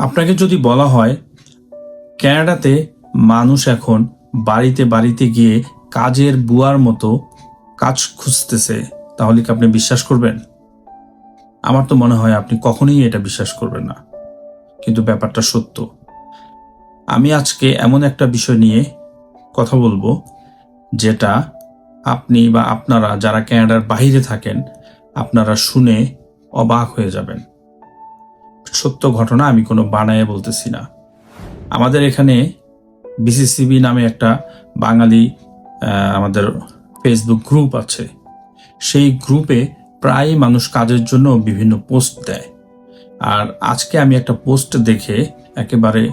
আপনাকে যদি বলা হয়, ক্যানাডাতে মানুষ এখন বাড়িতে বাড়িতে গিয়ে কাজের বুয়ার মতো কাজ খুঁজতেছে, তাহলে কি আপনি বিশ্বাস করবেন? আমার তো মনে হয় আপনি কখনোই এটা বিশ্বাস করবেন না। কিন্তু ব্যাপারটা সত্য। আমি আজকে এমন একটা বিষয় নিয়ে কথা বলব, যেটা আপনি বা আপনারা যারা ক্যানাডার বাইরে থাকেন, আপনারা শুনে অবাক হয়ে যাবেন। সত্য ঘটনা আমি কোনো বানায় বলতেছি না। আমাদের এখানে বিসিসিবি নামে একটা বাঙালি আমাদের ফেসবুক গ্রুপ আছে। সেই গ্রুপে প্রায় মানুষ কাজের জন্য বিভিন্ন পোস্ট দেয়। আর আজকে আমি একটা পোস্ট দেখে একেবারে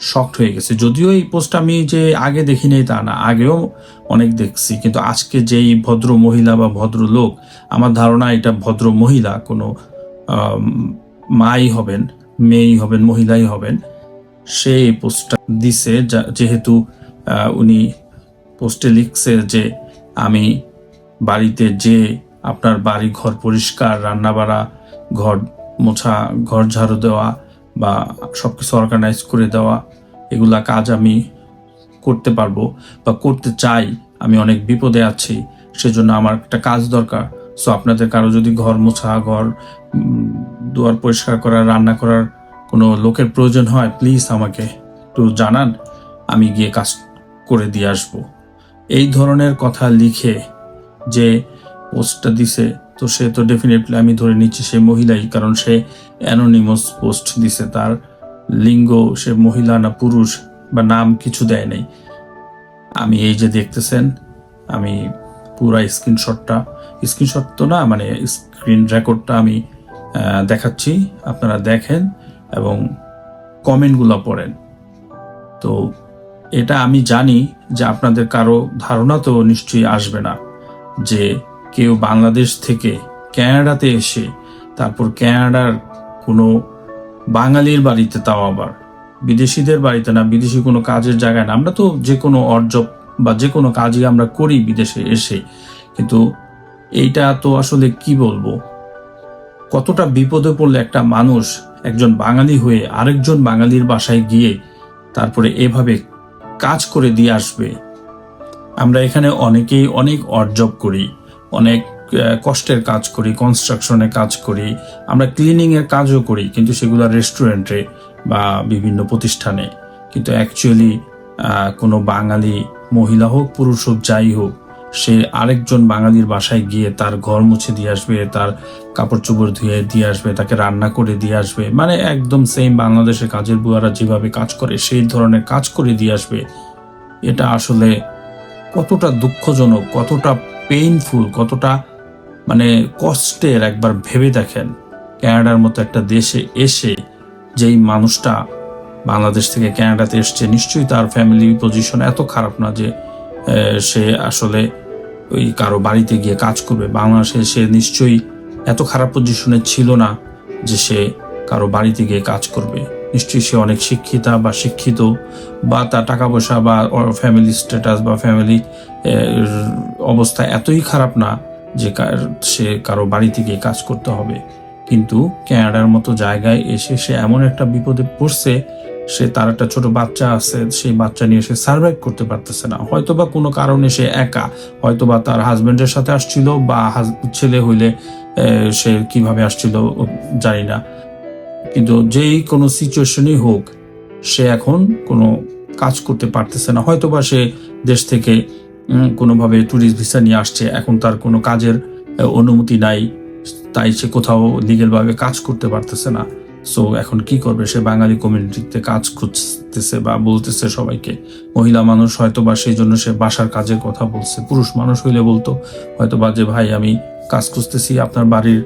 শক্ট হয়ে গেছে। যদিও এই পোস্ট আমি যে আগে দেখিনি তা না, আগেও অনেক দেখছি। কিন্তু আজকে যেই ভদ্র মহিলা বা ভদ্র লোক আমার ধারণা এটা ভদ্র মহিলা, কোনো মাই হবেন মেয়েই হবেন, মহিলাই হবেন। সে এই পোস্টটা দিছে যেহেতু উনি পোস্টে লিখছে যে আমি বাড়িতে যে আপনার বাড়ি ঘর পরিষ্কার রান্না বাড়া ঘর মোছা, ঘর ঝাড়ু দেওয়া বা সব কিছু অর্গানাইজ করে দেওয়া, এগুলা কাজ আমি করতে পারব বা করতে চাই, আমি অনেক বিপদে আছি, সেজন্য আমার একটা কাজ দরকার। সো আপনাদের কারও যদি ঘর মোছা, ঘর দুয়ার পরিষ্কার করা রান্না করার কোনো লোকের প্রয়োজন হয় প্লিজ আমাকে একটু জানান, আমি গিয়ে কাজ করে দিয়ে আসব। এই ধরনের কথা লিখে যে পোস্টটা দিছে, তো সে তো ডেফিনেটলি আমি ধরে নিচ্ছি সে মহিলাই, কারণ সে অ্যানোনিমাস পোস্ট দিছে, তার লিঙ্গ সে মহিলা না পুরুষ বা নাম কিছু দেয় নাই। আমি এই যে দেখতেছেন, আমি পুরা স্ক্রিনশটটা স্ক্রিনশট তো না মানে স্ক্রিন রেকর্ডটা আমি দেখাচ্ছি, আপনারা দেখেন এবং কমেন্টগুলো পড়েন। তো এটা আমি জানি যে আপনাদের কারও ধারণা তো নিশ্চয়ই আসবে না যে কেউ বাংলাদেশ থেকে ক্যানাডাতে এসে তারপর ক্যানাডার কোনো বাঙালির বাড়িতে তাও আবার, বিদেশিদের বাড়িতে না, বিদেশি কোনো কাজের জায়গায় না। আমরা তো যে কোনো অর্জব বা যে কোনো কাজই আমরা করি বিদেশে এসে। কিন্তু এইটা তো আসলে কি বলব? কতটা বিপদে পড়লে একটা মানুষ একজন বাঙালি হয়ে আরেকজন বাঙালির বাসায় গিয়ে তারপরে এভাবে কাজ করে দিয়ে আসবে? আমরা এখানে অনেকেই অনেক অর্জব করি, অনেক কষ্টের কাজ করি কনস্ট্রাকশনে কাজ করি, আমরা ক্লিনিং এর কাজও করি, কিন্তু সেগুলো রেস্টুরেন্টে বা বিভিন্ন প্রতিষ্ঠানে। কিন্তু অ্যাকচুয়ালি কোনো বাঙালি মহিলা হোক, পুরুষ হোক, যাই হোক সে আরেকজন বাঙালির বাসায় গিয়ে তার ঘর মুছে দিয়ে আসবে, তার কাপড় চোপড় ধুয়ে দিয়ে আসবে, তাকে রান্না করে দিয়ে আসবে। মানে একদম সেম বাংলাদেশের কাজের বুয়ারা যেভাবে কাজ করে, সেই ধরনের কাজ করে দিয়ে আসবে। এটা আসলে কতটা দুঃখজনক, কতটা পেইনফুল কতটা মানে কষ্টের একবার ভেবে দেখেন। ক্যানাডার মতো একটা দেশে এসে যেই মানুষটা বাংলাদেশ থেকে ক্যানাডাতে এসছে, নিশ্চয়ই তার ফ্যামিলি পজিশন এত খারাপ না যে সে আসলে ওই কারও বাড়িতে গিয়ে কাজ করবে। বাংলাদেশে সে নিশ্চয়ই এত খারাপ পজিশনে ছিল না যে সে কারও বাড়িতে গিয়ে কাজ করবে। নিশ্চয়ই সে অনেক শিক্ষিতা বা শিক্ষিত বা তার টাকা পয়সা বা ফ্যামিলি স্ট্যাটাস বা ফ্যামিলি অবস্থা এতই খারাপ না যে সে কারও বাড়িতে গিয়ে কাজ করতে হবে। কিন্তু ক্যানাডার মতো জায়গায় এসে সে এমন একটা বিপদে পড়ছে সে তার একটা ছোট বাচ্চা আছে, সেই বাচ্চা নিয়ে সে সার্ভাইভ করতে পারতেছে না। হয়তো বা কোনো কারণে সে একা হয়তো বা তার হাজবেন্ডের সাথে আসছিল বা ছেলে হইলে সে কীভাবে আসছিল জানি না। কিন্তু যেই কোনো সিচুয়েশনই হোক, সে এখন কোনো কাজ করতে পারতেছে না। হয়তো বা সে দেশ থেকে কোনোভাবে ট্যুরিস্ট ভিসা নিয়ে আসছে, এখন তার কোনো কাজের অনুমতি নাই, তাই সে কোথাও লিগেলভাবে কাজ করতে পারতেছে না। সো এখন কি করবে? সে বাঙালি কমিউনিটিতে কাজ খুঁজতেছে বা বলতেছে সবাইকে। মহিলা মানুষ হয়তো বা সেই জন্য সে বাসার কাজের কথা বলছে। পুরুষ মানুষ হইলে বলতো হয়তো বা যে, ভাই, আমি কাজ খুঁজতেছি, আপনার বাড়ির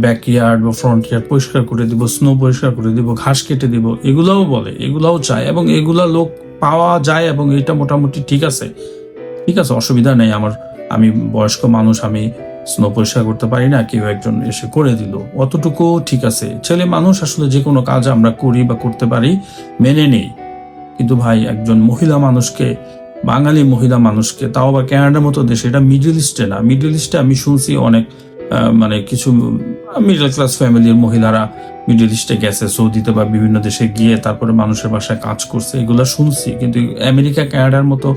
ব্যাক ইয়ার্ড বা ফ্রন্ট ইয়ার্ড পরিষ্কার করে দিব স্নো পরিষ্কার করে দিব, ঘাস কেটে দিব। এগুলাও বলে, এগুলাও চায় এবং এগুলা লোক পাওয়া যায় এবং এটা মোটামুটি ঠিক আছে। ঠিক আছে, অসুবিধা নেই আমার। আমি বয়স্ক মানুষ, আমি স্নো পরিষ্কার করতে পারি না, কেউ একজন এসে করে দিল। অতটুকু ঠিক আছে। ছেলে মানুষ আসলে যে কোনো কাজ আমরা করি বা করতে পারি, মেনে নেই। কিন্তু ভাই, একজন মহিলা মানুষকে, বাঙালি মহিলা মানুষকে, তাও আবার ক্যানাডার মতো দেশে, এটা মিডল ইস্টে না। মিডল ইস্টে আমি শুনছি অনেক মানে কিছু মিডল ক্লাস ফ্যামিলির মহিলারা মিডল ইস্টে গেছে, সৌদিতে বা বিভিন্ন দেশে গিয়ে তারপরে মানুষের বাসায় কাজ করছে, এগুলো শুনছি। কিন্তু আমেরিকা ক্যানাডার মতো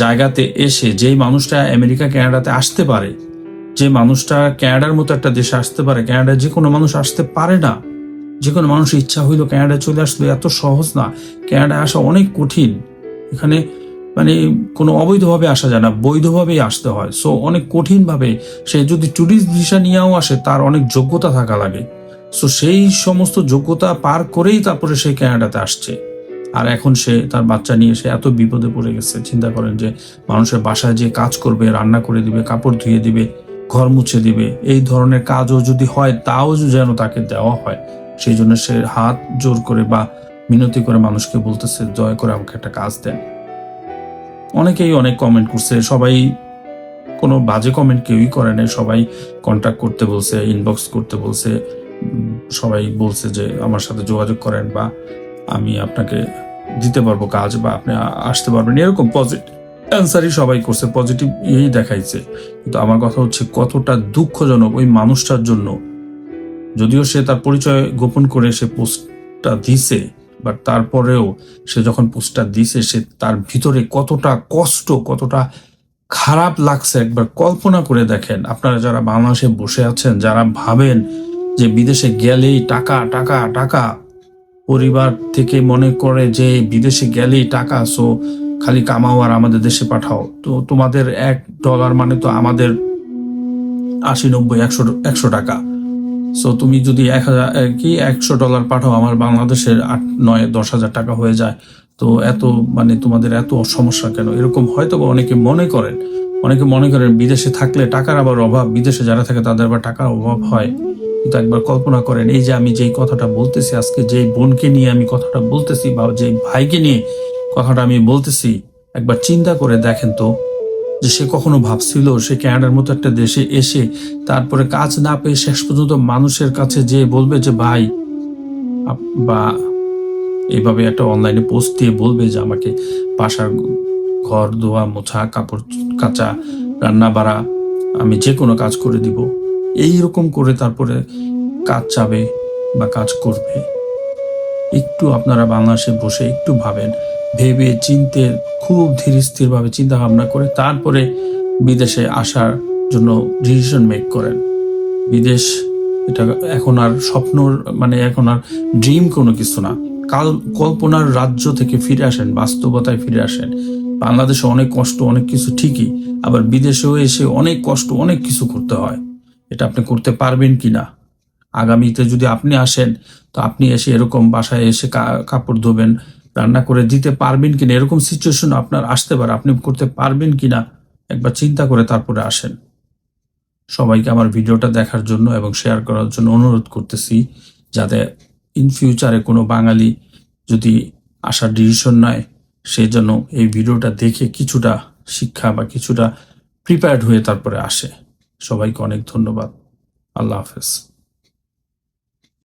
জায়গাতে এসে, যেই মানুষটা আমেরিকা ক্যানাডাতে আসতে পারে যে মানুষটা ক্যানাডার মতো একটা দেশে আসতে পারে কানাডায় যে কোনো মানুষ আসতে পারে না। যে কোনো মানুষের ইচ্ছা হইল কানাডায় চলে আসলো, এত সহজ না। কানাডায় আসা অনেক কঠিন। এখানে মানে কোনো অবৈধভাবে আসা যায় না, বৈধভাবেই আসতে হয়। সো অনেক কঠিনভাবে সে যদি ট্যুরিস্ট ভিসা নিয়েও আসে, তার অনেক যোগ্যতা থাকা লাগে। সো সেই সমস্ত যোগ্যতা পার করেই তারপরে সে ক্যানাডাতে আসছে। আর এখন সে তার বাচ্চা নিয়ে সে এত বিপদে পড়ে গেছে। চিন্তা করেন যে মানুষের বাসায় যে কাজ করবে, রান্না করে দিবে, কাপড় ধুয়ে দিবে। ঘর মুছে দিবে। এই ধরনের কাজও যদি হয়, তাও যেন তাকে দেওয়া হয়। সেই জন্য সে হাত জোর করে বা মিনতি করে মানুষকে বলতেছে, দয়া করে আমাকে একটা কাজ দেন। অনেকেই অনেক কমেন্ট করছে। সবাই কোনো বাজে কমেন্ট কেউই করে নাই। সবাই কন্ট্যাক্ট করতে বলছে ইনবক্স করতে বলছে। সবাই বলছে যে, আমার সাথে যোগাযোগ করেন বা আমি আপনাকে দিতে পারব কাজ বা আপনি আসতে পারবেন। এরকম পজিটিভ অ্যান্সারই সবাই করছে পজিটিভ এই দেখাইছে। কিন্তু আমার কথা হচ্ছে কতটা দুঃখজনক ওই মানুষটার জন্য। যদিও সে তার পরিচয় গোপন করে সে পোস্টটা দিছে বাট তারপরেও সে যখন পোস্টটা দিছে, সে তার ভিতরে কতটা কষ্ট, কতটা খারাপ লাগছে। একবার কল্পনা করে দেখেন, আপনারা যারা বাংলাদেশে বসে আছেন, যারা ভাবেন যে বিদেশে গেলেই টাকা টাকা টাকা, পরিবার থেকে মনে করে যে বিদেশে গেলেই টাকা সো খালি কামাও আর আমাদের দেশে পাঠাও। তো তোমাদের এক ডলার মানে তো আমাদের আশি, নব্বই, একশো একশো টাকা। সো তুমি যদি এক হাজার কি একশো ডলার পাঠাও, আমার বাংলাদেশের আট, নয়, দশ হাজার টাকা হয়ে যায়। তো এত মানে তোমাদের এত সমস্যা কেন? এরকম হয়তো বা অনেকে মনে করেন। অনেকে মনে করেন বিদেশে থাকলে টাকার আবার অভাব, বিদেশে যারা থাকে তাদের আবার টাকার অভাব হয়। কিন্তু একবার কল্পনা করেন, এই যে আমি যেই কথাটা বলতেছি, আজকে যেই বোনকে নিয়ে আমি কথাটা বলতেছি বা যেই ভাইকে নিয়ে কথাটা আমি বলতেছি, একবার চিন্তা করে দেখেন তো, যে সে কখনো ভাবছিল সে ক্যানাডার মতো একটা দেশে এসে তারপরে কাজ না পেয়ে শেষ পর্যন্ত মানুষের কাছে যে বলবে যে, ভাই বা এইভাবে একটা অনলাইনে পোস্ট দিয়ে বলবে যে আমাকে বাসার ঘর ধোয়া মোছা, কাপড় কাচা রান্না বাড়া আমি যে কোনো কাজ করে দিব। এই রকম করে তারপরে কাজ চাবে বা কাজ করবে। একটু আপনারা বাংলাদেশে বসে একটু ভাবেন ভেবে চিনতে, খুব ধীর স্থিরভাবে চিন্তা ভাবনা করে তারপরে বিদেশে আসার জন্য ডিসিশন মেক করেন। বিদেশ এটা এখন আর স্বপ্নর মানে এখন আর ড্রিম কোনো কিছু না। কাল কল্পনার রাজ্য থেকে ফিরে আসেন, বাস্তবতায় ফিরে আসেন। বাংলাদেশে অনেক কষ্ট, অনেক কিছু ঠিকই, আবার বিদেশেও এসে অনেক কষ্ট, অনেক কিছু করতে হয়। এটা আপনি করতে পারবেন কি না? আগামীতে যদি আপনি আসেন, তো আপনি এসে এরকম বাসায় এসে কাপড় ধোবেন রান্না করে দিতে পারবেন কিনা, এরকম সিচুয়েশন আপনার আসতে পারে। আপনি করতে পারবেন কিনা, একবার চিন্তা করে তারপরে আসেন। সবাইকে আমার ভিডিওটা দেখার জন্য এবং শেয়ার করার জন্য অনুরোধ করতেছি, যাতে ইন ফিউচারে কোনো বাঙালি যদি আসার ডিসিশন নেয়, সে যেন এই ভিডিওটা দেখে কিছুটা শিক্ষা বা কিছুটা প্রিপেয়ার্ড হয়ে তারপরে আসে। সবাইকে অনেক ধন্যবাদ। আল্লাহ হাফেজ।